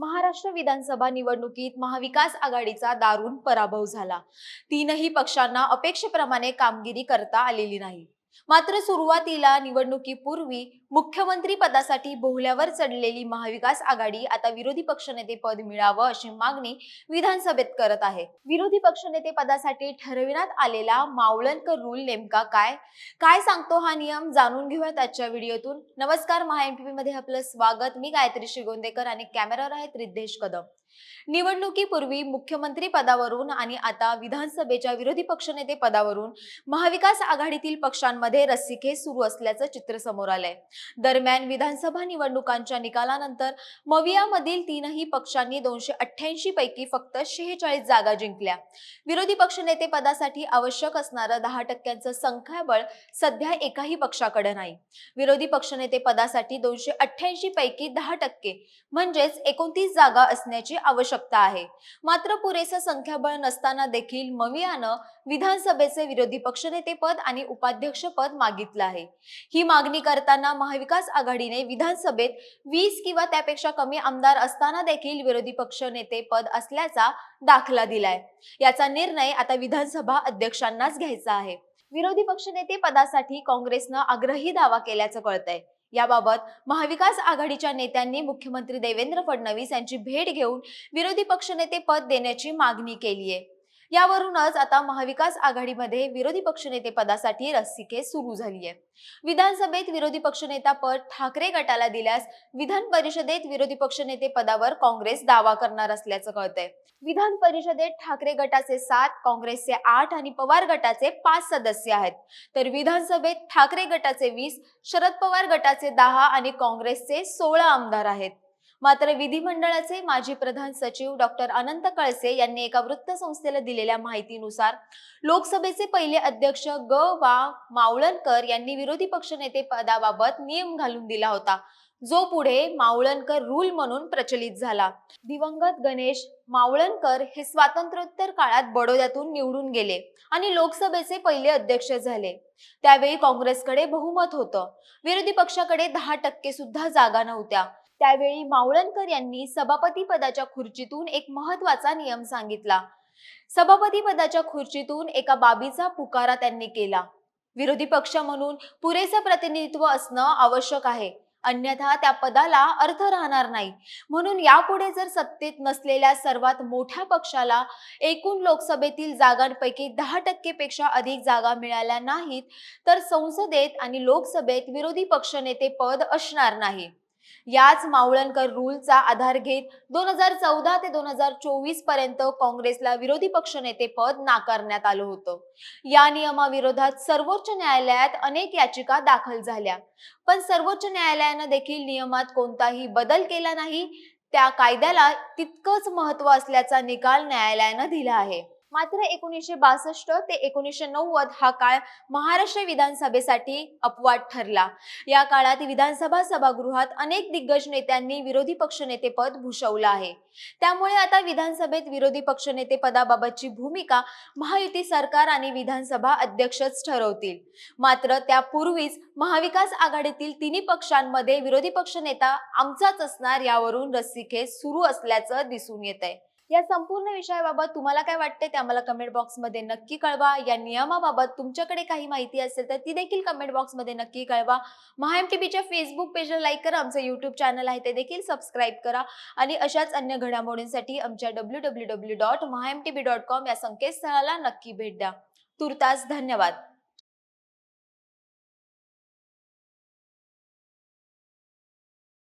महाराष्ट्र विधानसभा निवडणुकीत महाविकास आघाडीचा दारुण पराभव झाला. तीनही पक्षांना अपेक्षेप्रमाणे कामगिरी करता आलेली नाही. मात्र सुरुवातीला निवडणुकीपूर्वी मुख्यमंत्री पदासाठी बोहल्यावर चढलेली महाविकास आघाडी आता विरोधी पक्षनेते पद मिळावं अशी मागणी विधानसभेत करत आहे. विरोधी पक्षनेते पदासाठी ठरविण्यात आलेला मावळणकर रूल नेमका काय? काय सांगतो हा नियम? जाणून घेऊयात आजच्या व्हिडिओतून. नमस्कार महा महाएमपीपी मध्ये आपलं स्वागत. मी गायत्री शिगोंदेकर आणि कॅमेरावर आहेत रिद्धेश कदम. निवडणुकीपूर्वी मुख्यमंत्री पदावरून आणि आता विधानसभेच्या विरोधी पक्षनेते पदावरून महाविकास आघाडीतील पक्षांमध्ये रस्सीखेच सुरू असल्याचं चित्र समोर आलंय. दरम्यान विधानसभा निवडणुकांच्या निकालानंतर मवियामधील तीनही पक्षांनी दोनशे अठ्ठ्याऐंशी पैकी फक्त शेहेचाळीस जागा जिंकल्या. विरोधी पक्षनेते पदासाठी आवश्यक असणारं दहा टक्क्यांचं संख्याबळ सध्या एकाही पक्षाकडे नाही. विरोधी पक्षनेते पदासाठी दोनशे अठ्ठ्याऐंशी पैकी दहा टक्के म्हणजेच एकोणतीस जागा असण्याची आवश्यकता आहे. मात्र पुरेसं संख्याबळ नसताना देखील मवियानं विधानसभेचे विरोधी पक्षनेते पद आणि उपाध्यक्ष पद मागितलं आहे. ही मागणी करताना महाविकास आघाडीने विधानसभेत वीस किंवा त्यापेक्षा कमी आमदार असताना देखील विरोधी पक्षनेते पद असल्याचा दाखला दिलाय. याचा निर्णय आता विधानसभा अध्यक्षांनाच घ्यायचा आहे. विरोधी पक्षनेते पदासाठी काँग्रेसनं आग्रही दावा केल्याचं कळतंय. याबाबत महाविकास आघाडीच्या नेत्यांनी मुख्यमंत्री देवेंद्र फडणवीस यांची भेट घेऊन विरोधी पक्षनेते पद देण्याची मागणी केली आहे यावरूनच आता महाविकास आघाडीमध्ये विरोधी पक्षनेते पदासाठी रस्सीखेच सुरू झाली आहे विधानसभेत विरोधी पक्षनेता पद ठाकरे गटाला दिल्यास विधान परिषदेत विरोधी पक्षनेते पदावर काँग्रेस दावा करणार असल्याचं कळतंय. विधान परिषदेत ठाकरे गटाचे सात काँग्रेसचे आठ आणि पवार गटाचे पाच सदस्य आहेत. तर विधानसभेत ठाकरे गटाचे वीस शरद पवार गटाचे दहा आणि काँग्रेसचे सोळा आमदार आहेत. मात्र विधिमंडळाचे माजी प्रधान सचिव डॉक्टर अनंत कळसे यांनी एका वृत्तसंस्थेला दिलेल्या माहितीनुसार लोकसभेचे पहिले अध्यक्ष ग. वा. मावळणकर यांनी विरोधी पक्षनेते पदाबाबत नियम घालून दिला होता जो पुढे मावळणकर रूल म्हणून प्रचलित झाला. दिवंगत गणेश मावळणकर हे स्वातंत्र्योत्तर काळात बडोद्यातून निवडून गेले आणि लोकसभेचे पहिले अध्यक्ष झाले. त्यावेळी काँग्रेसकडे बहुमत होतं. विरोधी पक्षाकडे दहा टक्के सुद्धा जागा नव्हत्या. त्यावेळी मावळणकर यांनी सभापती पदाच्या खुर्चीतून एक महत्त्वाचा नियम सांगितला. सभापती पदाच्या खुर्चीतून एका बाबीचा पुकारा त्यांनी केला. विरोधी पक्ष म्हणून पुरेसं प्रतिनिधित्व असणं आवश्यक आहे. अन्यथा त्या पदाला अर्थ राहणार नाही. म्हणून यापुढे जर सत्तेत नसलेल्या सर्वात मोठ्या पक्षाला एकूण लोकसभेतील जागांपैकी दहा टक्केपेक्षा अधिक जागा मिळाल्या नाहीत तर संसदेत आणि लोकसभेत विरोधी पक्षनेते पद असणार नाही. याच मावळणकर रूलचा आधार घेत दोन हजार चौदा ते दोन हजार चोवीसपर्यंत काँग्रेसला विरोधी पक्षनेते पद नाकारण्यात आलं होतं. या नियमाविरोधात सर्वोच्च न्यायालयात अनेक याचिका दाखल झाल्या. पण सर्वोच्च न्यायालयानं देखील नियमात कोणताही बदल केला नाही. त्या कायद्याला तितकंच महत्त्व असल्याचा निकाल न्यायालयानं दिला आहे. मात्र एकोणीसशे बासष्ट ते एकोणीसशे नव्वद हा काळ महाराष्ट्र विधानसभेसाठी अपवाद ठरला. या काळात विधानसभा सभागृहात अनेक दिग्गज नेत्यांनी विरोधी पक्षनेतेपद भूषवलं आहे. त्यामुळे आता विधानसभेत विरोधी पक्षनेते पदाबाबतची भूमिका महायुती सरकार आणि विधानसभा अध्यक्षच ठरवतील. मात्र त्यापूर्वीच महाविकास आघाडीतील तिन्ही पक्षांमध्ये विरोधी पक्षनेता आमचाच असणार यावरून रस्सीखेच सुरू असल्याचं दिसून येत आहे या संपूर्ण विषयाबाबत तुम्हाला काय वाटते ते आम्हाला कमेंट बॉक्समध्ये नक्की कळवा. या नियमाबाबत तुमच्याकडे काही माहिती असेल तर ती देखील कमेंट बॉक्समध्ये नक्की कळवा. महाएमटीबीच्या फेसबुक पेजला लाईक करा. आमचं यूट्यूब चॅनल आहे ते देखील सबस्क्राईब करा. आणि अशाच अन्य घडामोडींसाठी आमच्या W W W dot MahaMTB dot com या संकेतस्थळाला नक्की भेट द्या. तुर्तास धन्यवाद.